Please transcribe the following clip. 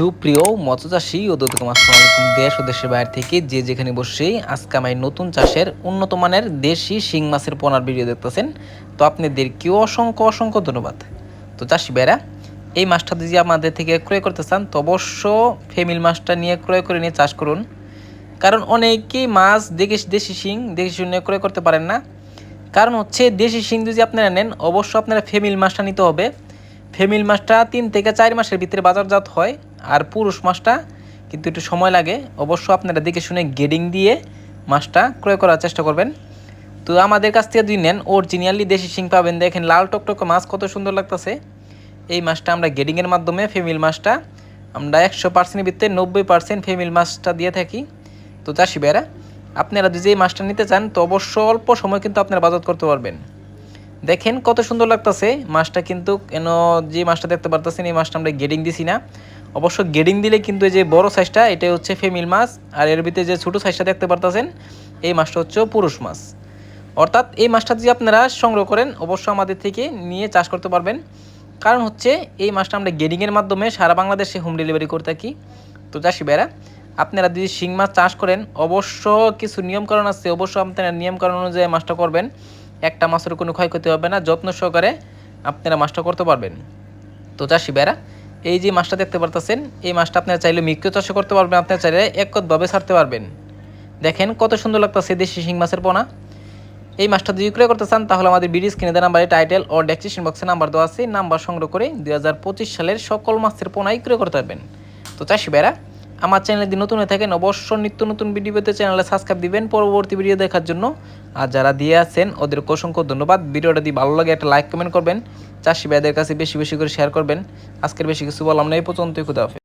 সুপ্রিয় মৎস্যচাষী ও দত্তকম আসসালামু আলাইকুম দেশ ও দেশের বাইরে থেকে। যে যেখানে বসে আজকে আমি নতুন চাষের উন্নত মানের দেশি শিং মাছের পোনার ভিডিও দেখতেছেন, তো আপনাদেরকেও অসংখ্য অসংখ্য ধন্যবাদ। তো চাষি বেড়া এই মাছটা যদি আমাদের থেকে ক্রয় করতে চান, তো অবশ্য ফেমিল মাছটা নিয়ে ক্রয় করে নিয়ে চাষ করুন। কারণ অনেকেই মাছ দেখে দেশি শিং দেশি শিং নিয়ে ক্রয় করতে পারেন না। কারণ হচ্ছে দেশি শিং যদি আপনারা নেন, অবশ্য আপনারা ফেমিল মাছটা নিতে হবে। ফেমিল মাছটা তিন থেকে চার মাসের ভিতরে বাজারজাত হয়, আর পুরুষ মাছটা কিন্তু একটু সময় লাগে। অবশ্য আপনারা দেখে শুনে গেডিং দিয়ে মাছটা ক্রয় করার চেষ্টা করবেন। তো আমাদের কাছ থেকে যদি নেন, অরিজিনালি দেশি শিং পাবেন। দেখেন লাল টকটকে মাছ কত সুন্দর লাগতেছে। এই মাছটা আমরা গেডিংয়ের মাধ্যমে ফেমিল মাছটা আমরা একশো পার্সেন্টের ভিতরে নব্বই পার্সেন্ট ফেমিল মাছটা দিয়ে থাকি। তো চাষি বেড়া আপনারা যদি এই মাছটা নিতে চান, তো অবশ্য অল্প সময় কিন্তু আপনারা বাজার করতে পারবেন। দেখেন কত সুন্দর লাগতেছে। মাছটা কিন্তু কেন যে মাছটা দেখতে পারতেছেন, এই মাছটা আমরা গেডিং দিছি না। অবশ্য গেডিং দিলে কিন্তু এই যে বড় সাইজটা এটা হচ্ছে ফেমিল মাছ। আর এর ভিতরে যে ছোটো সাইজটা দেখতে পারতেছেন, এই মাছটা হচ্ছে পুরুষ মাছ। অর্থাৎ এই মাছটা যদি আপনারা সংগ্রহ করেন, অবশ্য আমাদের থেকে নিয়ে চাষ করতে পারবেন। কারণ হচ্ছে এই মাছটা আমরা গেডিংয়ের মাধ্যমে সারা বাংলাদেশে হোম ডেলিভারি করে থাকি। তো চাষি বেড়া আপনারা যদি শিং মাছ চাষ করেন, অবশ্য কিছু নিয়মকানুন আছে, অবশ্য আপনারা নিয়মকানুন অনুযায়ী মাছটা করবেন। একটা মাছের কোনো ক্ষয়ক্ষতি হবে না, যত্ন সহকারে আপনারা মাছটা করতে পারবেন। তো চাষি বেড়া এই যে মাছটা দেখতে পারতেছেন, এই মাছটা আপনারা চাইলে মিক্র চাষও করতে পারবেন, আপনারা চাইলে একতভাবে ছাড়তে পারবেন। দেখেন কত সুন্দর লাগতেছে দেশি শিং মাছের পোনা। এই মাছটা যদি বিক্রয় করতে চান, তাহলে আমাদের বিডি স্ক্রিনে দেওয়া নাম্বারে টাইটেল ও ডেসক্রিপশন বক্সে নাম্বার দেওয়া আছে। নাম্বার সংগ্রহ করে দুই হাজার পঁচিশ সালের সকল মাছের পোনাই ক্রয় করতে পারবেন। তো চাষি বেড়া আমার চ্যানেলে যদি নতুন হয়ে থাকেন অবশ্য নিত্য নতুন ভিডিও পেতে চ্যানেলে সাবস্ক্রাইব দিবেন। পরবর্তী ভিডিও দেখার জন্য। আর যারা দিয়ে আছেন ওদের অসংখ্য ধন্যবাদ। ভিডিওটা দিয়ে ভালো লাগে, একটা লাইক কমেন্ট করবেন। চাষি ভাইদের কাছে বেশি বেশি করে শেয়ার করবেন। আজকের বেশি কিছু বললাম না, এই পর্যন্তই খুদাফে।